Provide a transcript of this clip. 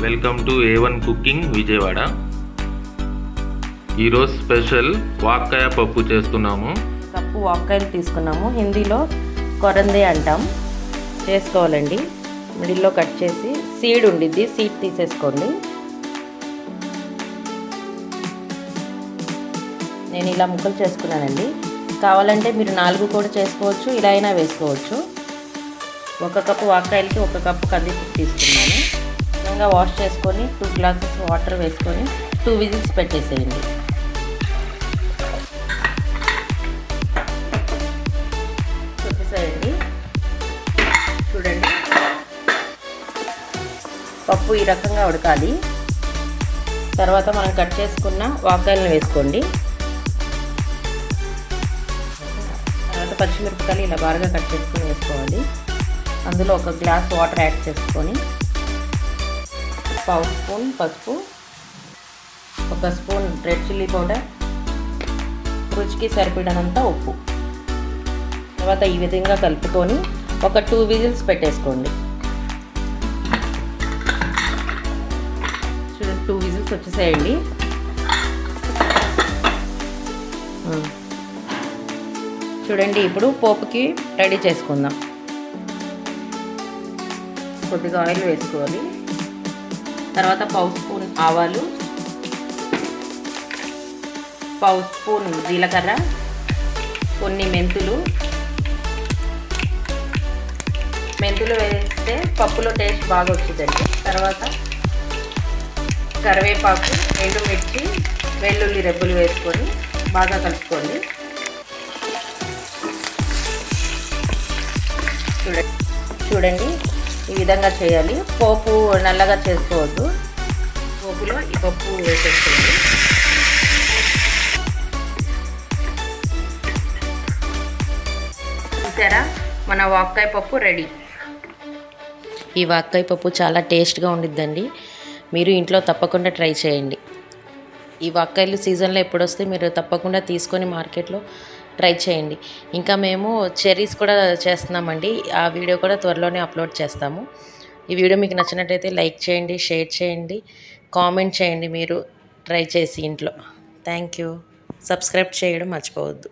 Welcome to A one cooking Vijayawada. ఈరోజు special వాక్కాయ పప్పు చేస్తున్నాము. కప్పు వాక్కాయలు తీసుకున్నాము. హిందీలో కొరందే అంటాం. చేసుకోవాలండి. మిడిల్లో కట్ చేసి సీడ్ ఉండిద్ది. సీడ్ తీసేసుకోండి. నేను ఇలా ముక్కలు చేసుకున్నానండి. కావాలంటే మీరు నాలుగు కూడా చేసుకోవచ్చు. ఇలా అయినా వేసుకోవచ్చు. ఒక కప్పు వాకాయలకి ఒక కప్పు కందిపప్పు తీసుకున్నాను. శుభ్రంగా వాష్ చేసుకొని టూ గ్లాసెస్ వాటర్ వేసుకొని టూ విజిల్స్ పెట్టేసేయండి. చూసేసేయండి. చూడండి. పప్పు ఈ రకంగా ఉడకాలి. తర్వాత మనం కట్ చేసుకున్న వాకాయలను వేసుకోండి. తర్వాత పచ్చిమిరపకాయలు ఇలా బాగా కట్ చేసుకొని వేసుకోవాలి. అందులో ఒక గ్లాస్ వాటర్ యాడ్ చేసుకొని పావు స్పూన్ పసుపు ఒక స్పూన్ రెడ్ చిల్లీ పౌడర్ రుచికి సరిపడినంత ఉప్పు. తర్వాత ఈ విధంగా కలుపుకొని ఒక టూ విజిల్స్ పెట్టేసుకోండి. చూడండి టూ విజిల్స్ వచ్చేసేయండి. చూడండి ఇప్పుడు పోపుకి రెడీ చేసుకుందాం. కొద్దిగా ఆయిల్ వేసుకోవాలి. తర్వాత పావు స్పూన్ ఆవాలు పావు స్పూన్ జీలకర్ర కొన్ని మెంతులు. మెంతులు వేస్తే పప్పులో టేస్ట్ బాగా వచ్చిందండి. తర్వాత కరివేపాకు ఎండుమిర్చి వెల్లుల్లి రెబ్బలు వేసుకొని బాగా కలుపుకోండి. చూడండి. చూడండి ఈ విధంగా చేయాలి. పోపు నల్లగా చేసుకోవద్దు. పోపులో ఈ పప్పు వేసేసుకోండి చూసారా? మన వాక్కాయ పప్పు రెడీ. ఈ వాక్కాయ పప్పు చాలా టేస్ట్గా ఉండిద్దండి. మీరు ఇంట్లో తప్పకుండా ట్రై చేయండి. ఈ వాక్కాయలు సీజన్లో ఎప్పుడొస్తే మీరు తప్పకుండా తీసుకొని మార్కెట్లో ట్రై చేయండి. ఇంకా మేము చెర్రీస్ కూడా చేస్తున్నామండి. ఆ వీడియో కూడా త్వరలోనే అప్లోడ్ చేస్తాము. ఈ వీడియో మీకు నచ్చినట్టయితే లైక్ చేయండి షేర్ చేయండి కామెంట్ చేయండి మీరు. ట్రై చేసి ఇంట్లో. Thank you. సబ్స్క్రైబ్ చేయడం మర్చిపోవద్దు.